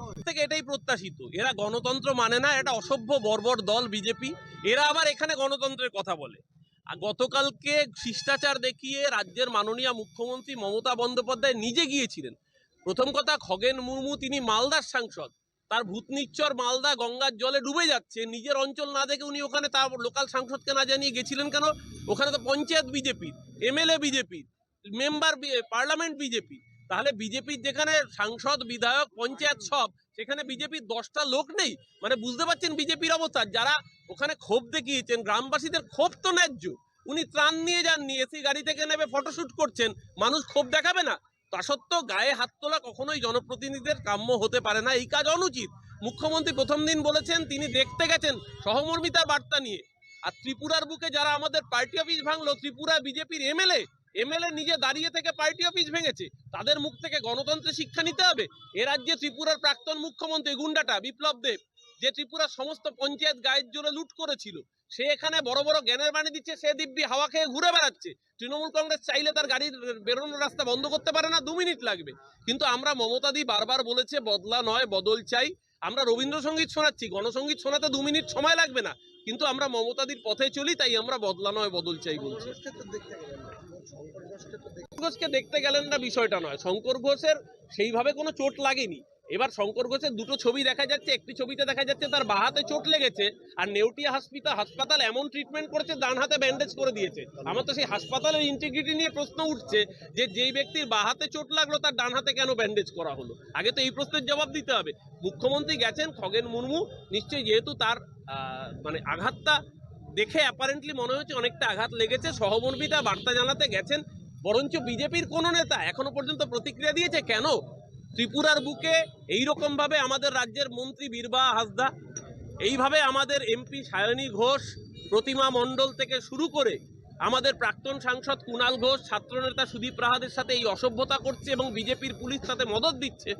অপ্রত্যাশিত এরা গণতন্ত্র মানে না, এটা অসভ্য বর্বর দল, বিজেপি। এরা আবার এখানে গণতন্ত্রের কথা বলে। গতকালকে শিষ্টাচার দেখিয়ে রাজ্যের মাননীয় মুখ্যমন্ত্রী মমতা বন্দ্যোপাধ্যায় নিজে গিয়েছিলেন। প্রথম কথা, খগেন মুর্মু তিনি মালদার সাংসদ। তার ভূতনিচ্চর মালদা গঙ্গার জলে ডুবে যাচ্ছে। নিজের অঞ্চল না দেখে উনি ওখানে তার লোকাল সাংসদকে না জানিয়ে গেছিলেন কেন? ওখানে তো পঞ্চায়েত বিজেপির, এমএলএ বিজেপির মেম্বার পার্লামেন্ট বিজেপি তাহলে বিজেপির যেখানে সাংসদ, বিধায়ক, পঞ্চায়েত সব, সেখানে বিজেপির দশটা লোক নেই? মানে বুঝতে পারছেন বিজেপির অবস্থা? যারা ওখানে ক্ষোভ দেখিয়েছেন, গ্রামবাসীদের ক্ষোভ তো ন্যায্য। উনি ত্রাণ নিয়ে যাননি, এসি গাড়ি থেকে নেবে ফটোশুট করছেন, মানুষ ক্ষোভ দেখাবে না। তা সত্ত্বেও গায়ে হাত তোলা কখনোই জনপ্রতিনিধিদের কাম্য হতে পারে না, এই কাজ অনুচিত। মুখ্যমন্ত্রী প্রথম দিন বলেছেন, তিনি দেখতে গেছেন সহমর্মিতার বার্তা নিয়ে। আর ত্রিপুরার বুকে যারা আমাদের পার্টি অফিস ভাঙলো, ত্রিপুরা বিজেপির এমএলএ এমএলএ নিজে দাঁড়িয়ে থেকে পার্টি অফিস ভেঙেছে। তাদের মুখ থেকে গণতন্ত্রের শিক্ষা নিতে হবে। এ রাজ্যে ত্রিপুরার প্রাক্তন মুখ্যমন্ত্রী গুন্ডাটা বিপ্লব দেব, যে ত্রিপুরার সমস্ত পঞ্চায়েত গায়ের জোরে লুট করেছিল, সে এখানে বড় বড় জ্ঞানের বাণী দিচ্ছে, সে দিব্যি হাওয়া খেয়ে ঘুরে বেড়াচ্ছে। তৃণমূল কংগ্রেস চাইলে তার গাড়ির বেরোনোর রাস্তা বন্ধ করতে পারে না, দু মিনিট লাগবে। কিন্তু আমরা মমতাদি বারবার বলেছে, বদলা নয়, বদল চাই। আমরা রবীন্দ্রসঙ্গীত শোনাচ্ছি, গণসঙ্গীত শোনাতে দু মিনিট সময় লাগবে না। কিন্তু আমরা মমতাদির পথে চলি, তাই আমরা বদলা নয়, বদল চাই বলছি। ঘোষকে দেখতে গেলেন না বিষয়টা নয়। শঙ্কর ঘোষের সেইভাবে কোনো চোট লাগেনি। এবার শঙ্কর ঘোষের দুটো ছবি দেখা যাচ্ছে, একটি ছবিতে দেখা যাচ্ছে তার বাহাতে চোট লেগেছে আর নেউটিয়া হাসপাতাল হাসপাতাল এমন ট্রিটমেন্ট করেছে, ডান হাতে ব্যান্ডেজ করে দিয়েছে। আমার তো সেই হাসপাতালের ইন্টিগ্রিটি নিয়ে প্রশ্ন উঠছে যে যেই ব্যক্তির বাহাতে চোট লাগল, তার ডান হাতে কেন ব্যান্ডেজ করা হলো? আগে তো এই প্রশ্নের জবাব দিতে হবে। মুখ্যমন্ত্রী গেছেন খগেন মুর্মু। নিশ্চয়ই যেহেতু তার মানে আঘাতটা দেখে অ্যাপারেন্টলি মনে হচ্ছে অনেকটা আঘাত লেগেছে। সহমর্মিতা বার্তা জানাতে গেছেন, বরঞ্চ বিজেপির কোনো নেতা এখনও পর্যন্ত প্রতিক্রিয়া দিয়েছে। কেন? ত্রিপুরার বুকে এই আমাদের রাজ্যের মন্ত্রী বীরবা হাসদা, এইভাবে আমাদের এমপি সায়নী ঘোষ, প্রতিমা মণ্ডল থেকে শুরু করে আমাদের প্রাক্তন সাংসদ কুণাল ঘোষ, ছাত্রনেতা সুদীপ রাহাদের সাথে এই অসভ্যতা করছে এবং বিজেপির পুলিশ তাতে মদত দিচ্ছে।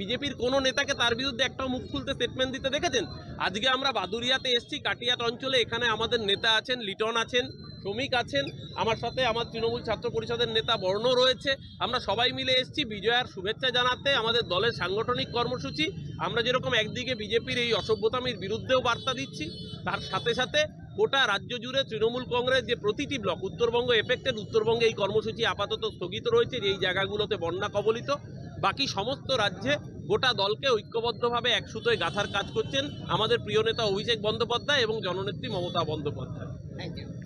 বিজেপির কোনো নেতাকে তার বিরুদ্ধে একটাও মুখ খুলতে স্টেটমেন্ট দিতে দেখেছেন? আজকে আমরা বাদুরিয়াতে এসেছি, কাটিয়াট অঞ্চলে। এখানে আমাদের নেতা আছেন, লিটন আছেন, শ্রমিক আছেন। আমার সাথে আমার তৃণমূল ছাত্র পরিষদের নেতা বর্ণ রয়েছে। আমরা সবাই মিলে এসেছি বিজয়ার শুভেচ্ছা জানাতে। আমাদের দলের সাংগঠনিক কর্মসূচি। আমরা যেরকম একদিকে বিজেপির এই অসভ্যতামির বিরুদ্ধেও বার্তা দিচ্ছি, তার সাথে সাথে গোটা রাজ্য জুড়ে তৃণমূল কংগ্রেস যে প্রতিটি ব্লক, উত্তরবঙ্গ এফেক্টেড উত্তরবঙ্গে এই কর্মসূচি আপাতত স্থগিত রয়েছে যেই জায়গাগুলোতে বন্যা কবলিত। বাকি সমস্ত রাজ্যে গোটা দলকে ঐক্যবদ্ধভাবে একসুতোয় গাঁথার কাজ করছেন আমাদের প্রিয় নেতা অভিষেক বন্দ্যোপাধ্যায় এবং জননেত্রী মমতা বন্দ্যোপাধ্যায়। Thank you